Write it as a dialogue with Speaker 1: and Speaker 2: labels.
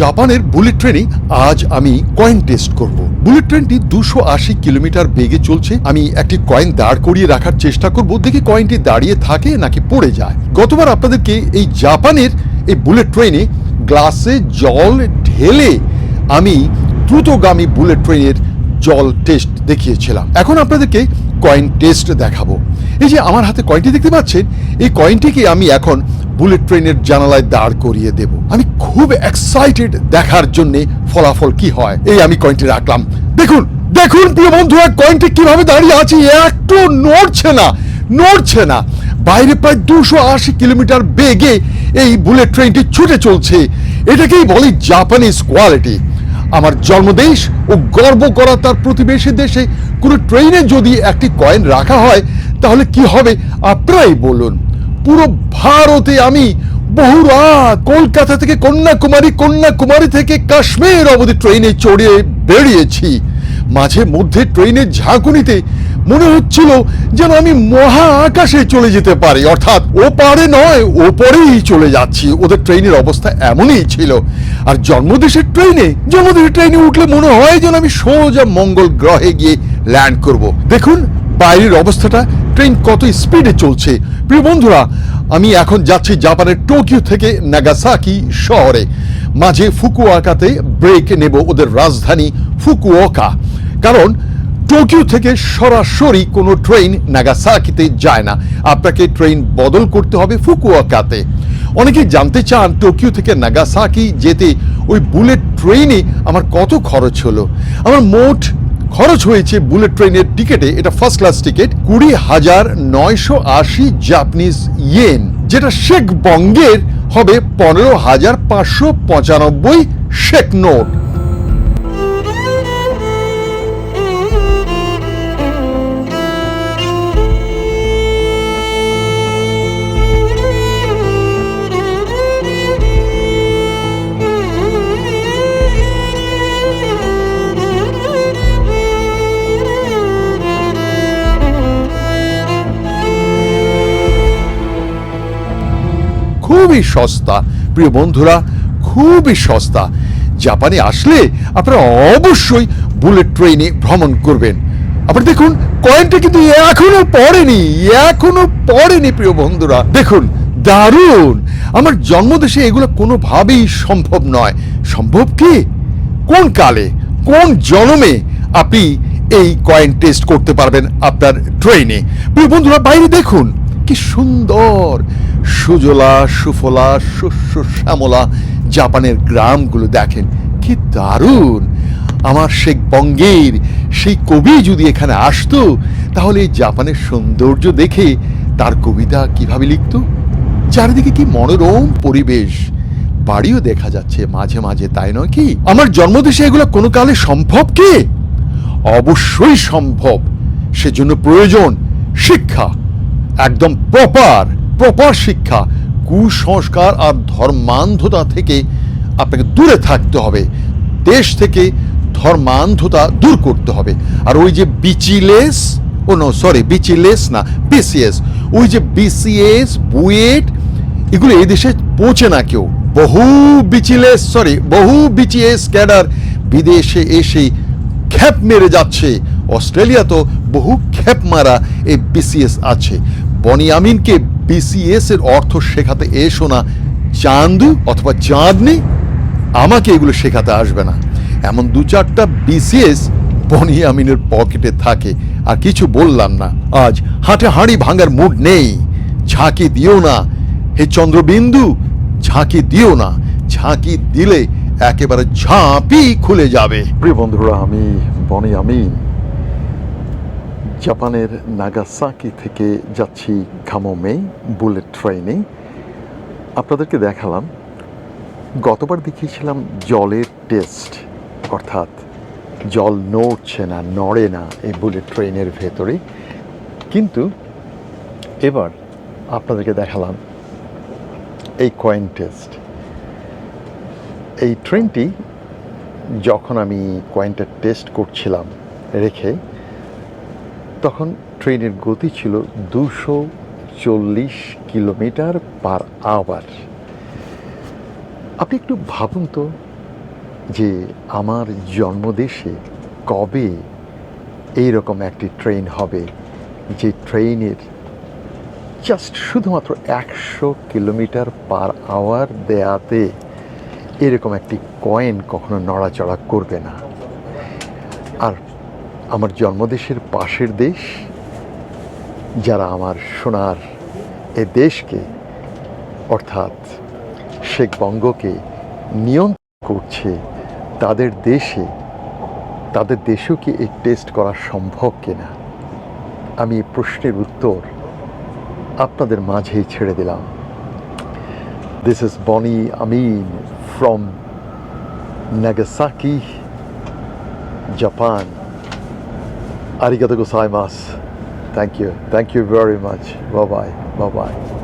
Speaker 1: জাপানের বুলেট ট্রেনে আজ আমি কয়েন টেস্ট করব। বুলেট ট্রেনটি দুশো আশি কিলোমিটার বেগে চলছে। আমি একটি কয়েন দাঁড় করিয়ে রাখার চেষ্টা করব। দেখি কয়েনটি দাঁড়িয়ে থাকে নাকি পড়ে যায়। গতবার আপনাদেরকে এই জাপানের এই বুলেট ট্রেনে গ্লাসে জল ঢেলে আমি দ্রুতগামী বুলেট ট্রেনের জল টেস্ট দেখিয়েছিলাম। এখন আপনাদেরকে কয়েন টেস্ট দেখাবো। এই যে আমার হাতে কয়েনটি দেখতে পাচ্ছেন, এই কয়েনটিকে আমি এখন বুলেট ট্রেনের জানালায় দাঁড় করিয়ে দেব। আমি খুব এক্সাইটেড দেখার জন্য ফলাফল কি হয়, এই আমি কয়েনটি রাখলাম। দেখুন দেখুন প্রিয় বন্ধুরা কয়েনটি কীভাবে দাঁড়িয়ে আছে, একটু নড়ছে না নড়ছে না। বাইরে প্রায় দুশো আশি কিলোমিটার বেগে এই বুলেট ট্রেনটি ছুটে চলছে। এটাকেই বলি জাপানিজ কোয়ালিটি আমার জন্মদেশ ও গর্ব করা তার প্রতিবেশী দেশে কোনো ট্রেনে যদি একটি কয়েন রাখা হয়, তাহলে কি হবে? আপনারাই বলুন। পুরো ভারতে আমি বহু রাত কলকাতা থেকে কন্যাকুমারী কন্যাকুমারী থেকে কাশ্মীর অবধি ট্রেনে চড়ে বেরিয়েছি মাঝে মধ্যে ট্রেনের ঝাঁকুনিতে মনে হচ্ছিল যেন আমি মহা আকাশে চলে যেতে পারি। অর্থাৎ ও পারে নয় ওপরেই চলে যাচ্ছি। ওদের ট্রেনের অবস্থা এমনই ছিল। আর জন্মদেশের ট্রেনে জন্মদেশের ট্রেনে উঠলে মনে হয় যেন আমি সোজা মঙ্গল গ্রহে গিয়ে ল্যান্ড করব। দেখুন, বাইরের অবস্থাটা ট্রেন কত স্পিডে চলছে? প্রিয় বন্ধুরা, আমি এখন যাচ্ছি জাপানের টোকিও থেকে নাগাসাকি শহরে। মাঝে ফুকুওকাতে ব্রেক নেব ওদের রাজধানী ফুকুওকা। কারণ টোকিও থেকে সরাসরি কোনো ট্রেন নাগাসাকিতে যায় না। আপনাকে ট্রেন বদল করতে হবে ফুকুওকাতে অনেকে জানতে চান টোকিও থেকে নাগাসাকি যেতে ওই বুলেট ট্রেনে আমার কত খরচ হলো? আমার মোট খরচ হয়েছে বুলেট ট্রেনের টিকেটে। এটা ফার্স্ট ক্লাস টিকিট কুড়ি হাজার নয়শো আশি জাপানিজ ইয়েন যেটা শেখ বঙ্গের হবে পনেরো হাজার পাঁচশো পঁচানব্বই শেখ নোট। খুবই সস্তা। প্রিয় বন্ধুরা, খুবই সস্তা। জাপানে আসলে আপনারা অবশ্যই বুলেট ট্রেনে ভ্রমণ করবেন। আপনারা দেখুন, কয়েনটা কিন্তু এখনও পড়েনি এখনও পড়েনি প্রিয় বন্ধুরা। দেখুন, দারুণ! আমার জন্মদেশে এগুলো কোনোভাবেই সম্ভব নয়। সম্ভব কি? কোন কালে, কোন জন্মে আপনি এই কয়েন টেস্ট করতে পারবেন আপনার ট্রেনে? প্রিয় বন্ধুরা, বাইরে দেখুন কি সুন্দর। সুজলা, সুফলা শস্য শ্যামলা জাপানের গ্রামগুলো দেখেন, কি দারুণ। আমার শেখ বঙ্গের সেই কবি যদি এখানে আসতো, তাহলে জাপানের সৌন্দর্য দেখে তার কবিতা কীভাবে লিখতো? চারিদিকে কি মনোরম পরিবেশ। বাড়িও দেখা যাচ্ছে মাঝে মাঝে, তাই নয় কি? আমার জন্মদেশে এগুলো কোনো কালে সম্ভব কি? অবশ্যই সম্ভব। সেজন্য প্রয়োজন শিক্ষা। একদম প্রপার প্রপার শিক্ষা, কুসংস্কার আর ধর্মান্ধতা থেকে আপনাকে দূরে থাকতে হবে। দেশ থেকে ধর্মান্ধতা দূর করতে হবে। আর ওই যে বিচিলেস ও নো সরি বিচিলেস না বিসিএস ওই যে বিসিএস বুয়েট এগুলো এই দেশে পৌঁছে না কেউ। বহু বিচিলেস সরি বহু বিচিএস ক্যাডার বিদেশে এসে খ্যাপ মেরে যাচ্ছে। অস্ট্রেলিয়া তো বহু খ্যাপ মারা এই বিসিএস আছে। বনি আমিনকে বিসিএস এর অর্থ শেখাতে এসো না। চান্দু অথবা চাঁদ চাঁদনি আমাকে এগুলো শেখাতে আসবে না। এমন দু চারটা বিসিএস বনি আমিনের পকেটে থাকে, আর কিছু বললাম না। আজ হাটে হাঁড়ি ভাঙার মুড নেই, ঝাঁকি দিও না। হে চন্দ্রবিন্দু, ঝাঁকি দিও না। ঝাঁকি দিলে একেবারে ঝাঁপি খুলে যাবে। প্রিয় বন্ধুরা, আমি বনি আমিন। জাপানের নাগাসাকি থেকে যাচ্ছি ঘামোমে, বুলেট ট্রেনে। আপনাদেরকে দেখালাম, গতবার দেখিয়েছিলাম জলের টেস্ট, অর্থাৎ জল নড়ছে না, নড়ে না এই বুলেট ট্রেনের ভেতরে। কিন্তু এবার আপনাদেরকে দেখালাম এই কয়েন টেস্ট। এই ট্রেনটি যখন আমি কয়েনটা টেস্ট করছিলাম রেখে তখন ট্রেনের গতি ছিল দুশো চল্লিশ কিলোমিটার পার আওয়ার। আপনি একটু ভাবুন তো
Speaker 2: যে আমার জন্মদেশে কবে এইরকম একটি ট্রেন হবে, যে ট্রেনের জাস্ট শুধুমাত্র একশো কিলোমিটার পার আওয়ার দেয়াতে এরকম একটি কয়েন কখনো নড়াচড়া করবে না। আর আমার জন্মদেশের পাশের দেশ, যারা আমার সোনার এ দেশকে, অর্থাৎ শেখ বঙ্গকে নিয়ন্ত্রণ করছে, তাদের দেশে, তাদের দেশেও কি এই টেস্ট করা সম্ভব কিনা? আমি এই প্রশ্নের উত্তর আপনাদের মাঝেই ছেড়ে দিলাম। This is Boni Amin from Nagasaki Japan ありがとうございます。
Speaker 1: Thank gozaimasu. Thank you. Thank you very much. Bye bye. Bye bye.